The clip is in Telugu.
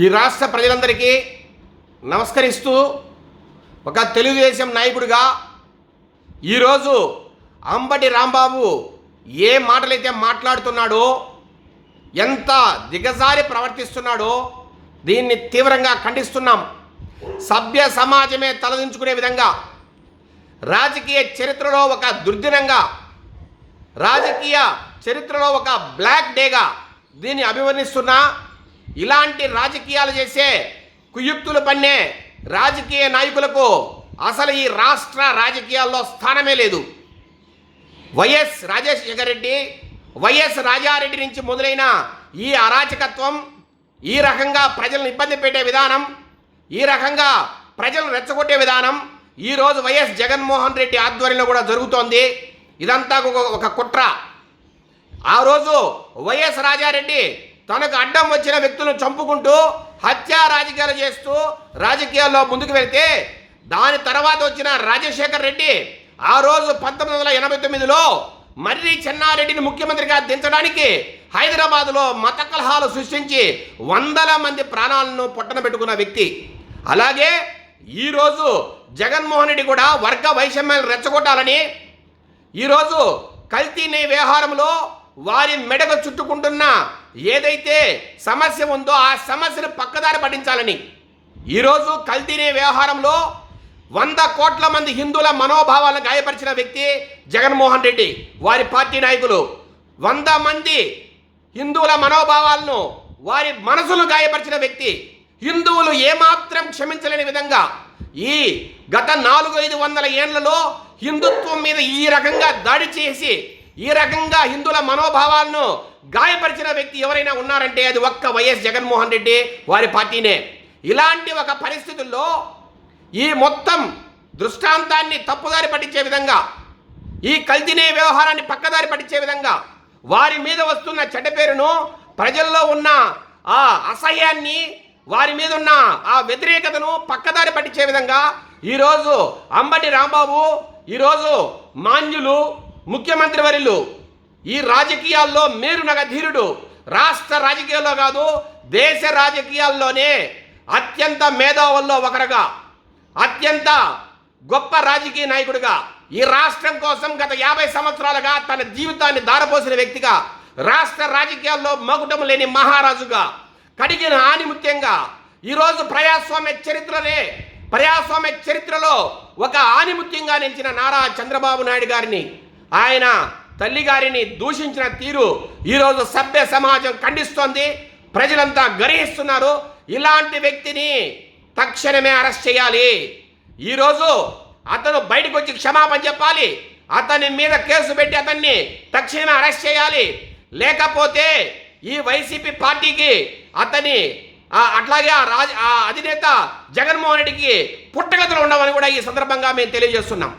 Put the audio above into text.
ఈ రాష్ట్ర ప్రజలందరికీ నమస్కరిస్తూ ఒక తెలుగుదేశం నాయకుడిగా ఈరోజు అంబటి రాంబాబు ఏ మాటలైతే మాట్లాడుతున్నాడో ఎంత దిగజారి ప్రవర్తిస్తున్నాడో దీన్ని తీవ్రంగా ఖండిస్తున్నాం. సభ్య సమాజమే తలదించుకునే విధంగా రాజకీయ చరిత్రలో ఒక దుర్దినంగా రాజకీయ చరిత్రలో ఒక బ్లాక్ డేగా దీన్ని అభివర్ణిస్తున్నా ఇలాంటి రాజకీయాలు చేసే కుయుక్తులు పన్నే రాజకీయ నాయకులకు అసలు ఈ రాష్ట్ర రాజకీయాల్లో స్థానమే లేదు. వైఎస్ రాజశేఖర రెడ్డి వైఎస్ రాజారెడ్డి నుంచి మొదలైన ఈ అరాచకత్వం ఈ రకంగా ప్రజలను ఇబ్బంది పెట్టే విధానం ఈ రకంగా ప్రజలను రెచ్చగొట్టే విధానం ఈరోజు వైఎస్ జగన్మోహన్ రెడ్డి ఆధ్వర్యంలో కూడా జరుగుతోంది. ఇదంతా ఒక ఒక కుట్ర. ఆ రోజు వైఎస్ రాజారెడ్డి తనకు అడ్డం వచ్చిన వ్యక్తులను చంపుకుంటూ హత్యా రాజకీయాలు చేస్తూ రాజకీయాల్లో ముందుకు వెళ్తే దాని తర్వాత వచ్చిన రాజశేఖర్ రెడ్డి ఆ రోజు పంతొమ్మిది వందల ఎనభై తొమ్మిదిలో మర్రి చెన్నారెడ్డిని ముఖ్యమంత్రిగా దించడానికి హైదరాబాదులో మత కలహాలు సృష్టించి వందల మంది ప్రాణాలను పొట్టన పెట్టుకున్న వ్యక్తి. అలాగే ఈరోజు జగన్మోహన్ రెడ్డి కూడా వర్గ వైషమ్యాలు రెచ్చగొట్టాలని ఈరోజు కల్తీనే వ్యవహారంలో వారి మెడకు చుట్టుకుంటున్న ఏదైతే సమస్య ఉందో ఆ సమస్యను పక్కదారి పట్టించాలని. ఈరోజు కల్తీనే వ్యవహారంలో వంద కోట్ల మంది హిందువుల మనోభావాలను గాయపరిచిన వ్యక్తి జగన్మోహన్ రెడ్డి వారి పార్టీ నాయకులు. వంద మంది హిందువుల మనోభావాలను వారి మనసును గాయపరిచిన వ్యక్తి. హిందువులు ఏమాత్రం క్షమించలేని విధంగా ఈ గత నాలుగు ఐదు వందల ఏళ్ళలో హిందుత్వం మీద ఈ రకంగా దాడి చేసి ఈ రకంగా హిందువుల మనోభావాలను గాయపరిచిన వ్యక్తి ఎవరైనా ఉన్నారంటే అది ఒక్క వైఎస్ జగన్మోహన్ రెడ్డి వారి పార్టీనే. ఇలాంటి ఒక పరిస్థితుల్లో ఈ మొత్తం దృష్టాంతాన్ని తప్పుదారి పట్టించే విధంగా ఈ కల్తీనే వ్యవహారాన్ని పక్కదారి పట్టించే విధంగా వారి మీద వస్తున్న చెడ్డ పేరును ప్రజల్లో ఉన్న ఆ అసహ్యాన్ని వారి మీద ఉన్న ఆ వ్యతిరేకతను పక్కదారి పట్టించే విధంగా ఈరోజు అంబటి రాంబాబు ఈరోజు మాన్యులు ముఖ్యమంత్రి వర్యులు ఈ రాజకీయాల్లో మీరు నగధీరుడు. రాష్ట్ర రాజకీయాల్లో కాదు దేశ రాజకీయాల్లోనే అత్యంత మేధావుల్లో ఒకరుగా అత్యంత గొప్ప రాజకీయ నాయకుడిగా ఈ రాష్ట్రం కోసం గత యాభై సంవత్సరాలుగా తన జీవితాన్ని దారపోసిన వ్యక్తిగా రాష్ట్ర రాజకీయాల్లో మగుటం లేని మహారాజుగా కడిగిన ఆనిముత్యంగా ఈరోజు ప్రజాస్వామ్య చరిత్రనే ప్రజాస్వామ్య చరిత్రలో ఒక ఆనిముత్యంగా నిలిచిన నారా చంద్రబాబు నాయుడు గారిని ఆయన తల్లిగారిని దూషించిన తీరు ఈరోజు సభ్య సమాజం ఖండిస్తోంది. ప్రజలంతా గర్హిస్తున్నారు. ఇలాంటి వ్యక్తిని తక్షణమే అరెస్ట్ చేయాలి. ఈరోజు అతను బయటకు వచ్చి క్షమాపణ చెప్పాలి. అతని మీద కేసు పెట్టి అతన్ని తక్షణమే అరెస్ట్ చేయాలి. లేకపోతే ఈ వైసీపీ పార్టీకి అతని అట్లాగే ఆ రాజ ఆ అధినేత జగన్మోహన్ రెడ్డికి పుట్టగతులు ఉండవని కూడా ఈ సందర్భంగా మేము తెలియజేస్తున్నాం.